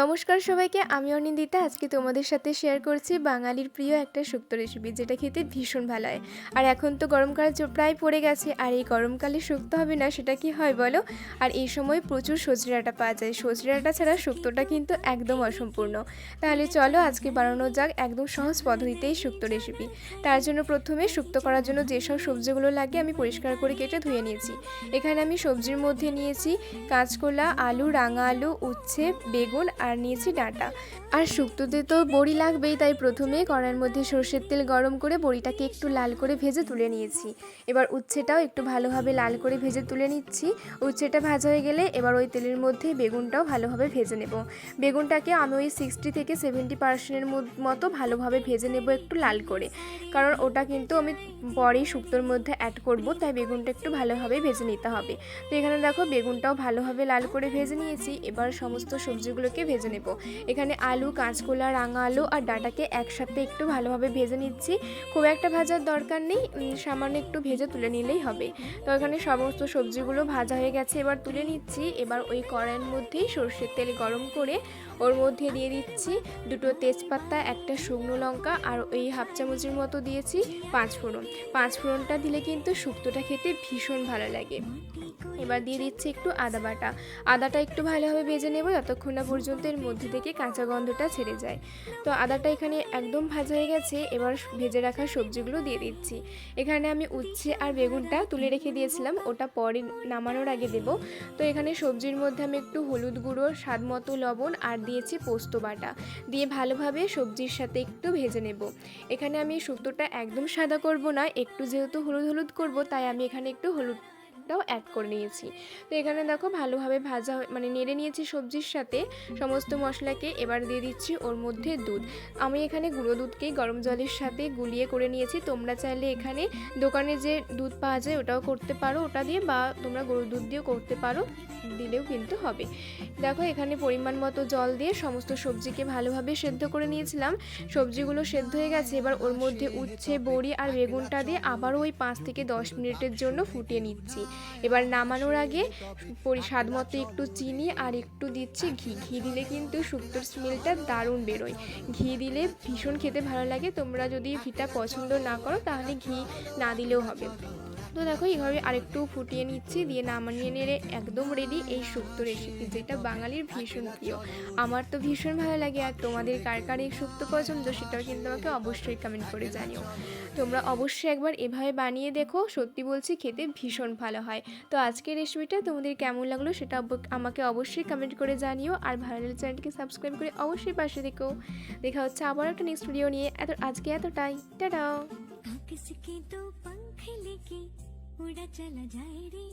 নমস্কার সবাইকে, আমি অনিন্দিতা। আজকে তোমাদের সাথে শেয়ার করছি বাঙালির প্রিয় একটা শুক্তো রেসিপি যেটা খেতে ভীষণ ভালো হয়। আর এখন তো গরমকাল প্রায় পড়ে গেছে, আর এই গরমকালে শুক্তো হবে না, সেটা কি হয় বলো? আর এই সময় প্রচুর সজনে ডাঁটা পাওয়া যায়। সজনে ডাঁটা ছাড়া শুক্তোটা কিন্তু একদম অসম্পূর্ণ। তাহলে চলো আজকে বানানো যাক একদম সহজ পদ্ধতিতেই শুক্তো রেসিপি তার জন্য প্রথমে শুক্তো করার জন্য যেসব সবজিগুলো লাগে আমি পরিষ্কার করে কেটে ধুয়ে নিয়েছি। এখানে আমি সবজির মধ্যে নিয়েছি কাঁচকলা, আলু, রাঙা আলু, উচ্ছে, বেগুন আর নিয়েছি ডাঁটা। আর শুক্তোতে তো বড়ি লাগবেই, তাই প্রথমে কড়াইয়ের মধ্যে সর্ষের তেল গরম করে বড়িটাকে একটু লাল করে ভেজে তুলে নিয়েছি। এবার উচ্ছেটাও একটু ভালোভাবে লাল করে ভেজে তুলে নিচ্ছি। উচ্ছেটা ভাজা হয়ে গেলে এবার ওই তেলের মধ্যে বেগুনটাও ভালোভাবে ভেজে নেব। বেগুনটাকে আমি ওই সিক্সটি থেকে সেভেন্টি পার্সেন্টের মতো ভালোভাবে ভেজে নেব একটু লাল করে। কারণ ওটা কিন্তু আমি পরেই শুক্তোর মধ্যে অ্যাড করব, তাই বেগুনটা একটু ভালোভাবে ভেজে নিতে হবে। তো এখানে দেখো বেগুনটাও ভালোভাবে লাল করে ভেজে নিয়েছি। এবার সমস্ত সবজিগুলোকে ভেজে নেব। এখানে আলু, কাঁচকলা, রাঙা আলু আর ডাঁটাকে একসাথে একটু ভালোভাবে ভেজে নিচ্ছি। খুব একটা ভাজার দরকার নেই সামান্য একটু ভেজে তুলে নিলেই হবে। তো এখানে সমস্ত সবজিগুলো ভাজা হয়ে গেছে, এবার তুলে নিচ্ছি। এবার ওই কড়াইয়ের মধ্যেই সর্ষের তেল গরম করে ওর মধ্যে দিয়ে দিচ্ছি দুটো তেজপাতা, একটা শুকনো লঙ্কা আর ওই হাফ চামচের মতো দিয়েছি পাঁচ ফোড়ন। পাঁচ ফোড়নটা দিলে কিন্তু শুক্তোটা খেতে ভীষণ ভালো লাগে। এবার দিয়ে দিচ্ছি একটু আদা বাটা। আদাটা একটু ভালোভাবে ভেজে নেব, যতক্ষণ না পর্যন্ত এর মধ্যে থেকে কাঁচা গন্ধটা ছেড়ে যায়। তো আদাটা এখানে একদম ভাজা হয়ে গেছে, এবার ভেজে রাখা সবজিগুলো দিয়ে দিচ্ছি। এখানে আমি উচ্ছে আর বেগুনটা তুলে রেখে দিয়েছিলাম, ওটা পরে নামানোর আগে দেব। তো এখানে সবজির মধ্যে আমি একটু হলুদ গুঁড়ো, স্বাদ মতো লবণ আর দিয়েছি পোস্ত বাটা। দিয়ে ভালোভাবে সবজির সাথে একটু ভেজে নেব। এখানে আমি শুক্তোটা একদম সাদা করব না, একটু যেহেতু হলুদ হলুদ করব, তাই আমি এখানে একটু হলুদ টাও অ্যাড করে নিয়েছি। তো এখানে দেখো ভালোভাবে ভাজা মানে নেড়ে নিয়েছি সবজির সাথে। সমস্ত মশলাকে এবার দিয়ে দিচ্ছি ওর মধ্যে দুধ। আমি এখানে গুঁড়ো দুধকেই গরম জলের সাথে গুলিয়ে করে নিয়েছি। তোমরা চাইলে এখানে দোকানে যে দুধ পাওয়া যায় ওটাও করতে পারো। ওটা দিয়ে বা তোমরা গরুর দুধ দিয়েও করতে পারো। দিলেও কিন্তু হবে। দেখো এখানে পরিমাণ মতো জল দিয়ে সমস্ত সবজিকে ভালোভাবে সেদ্ধ করে নিয়েছিলাম। সবজিগুলো সেদ্ধ হয়ে গেছে। এবার ওর মধ্যে উচ্ছে, বড়ি আর বেগুনটা দিয়ে আবারও ওই পাঁচ থেকে দশ মিনিটের জন্য ফুটিয়ে নিচ্ছি। এবার নামানোর আগে স্বাদ মতো একটু চিনি আর একটু দিচ্ছি ঘি। ঘি দিলে কিন্তু শুক্তোর স্মেলটা দারুণ বেরোয়। ঘি দিলে ভীষণ খেতে ভালো লাগে। তোমরা যদি ঘিটা পছন্দ না করো, তাহলে ঘি না দিলেও হবে। তো দেখো এইভাবে আরেকটু ফুটিয়ে নিচ্ছি দিয়ে নামানিয়ে নেড়ে একদম রেডি এই শুক্তো রেসিপি যেটা বাঙালির ভীষণ প্রিয় আমার তো ভীষণ ভালো লাগে আর তোমাদের কার কার এই শুক্তো পছন্দ সেটাও কিন্তু আমাকে অবশ্যই কমেন্ট করে জানিও তোমরা অবশ্যই একবার এভাবে বানিয়ে দেখো সত্যি বলছি খেতে ভীষণ ভালো হয় তো আজকের রেসিপিটা তোমাদের কেমন লাগলো সেটা অব- আমাকে অবশ্যই কমেন্ট করে জানিও আর ভালো লাগলে চ্যানেলটিকে সাবস্ক্রাইব করে অবশ্যই পাশে দেখো দেখা হচ্ছে আবার একটা নেক্সট ভিডিও নিয়ে এত আজকে এতটাই টাটা किसके दो पंख लेके ఉడచల జైడి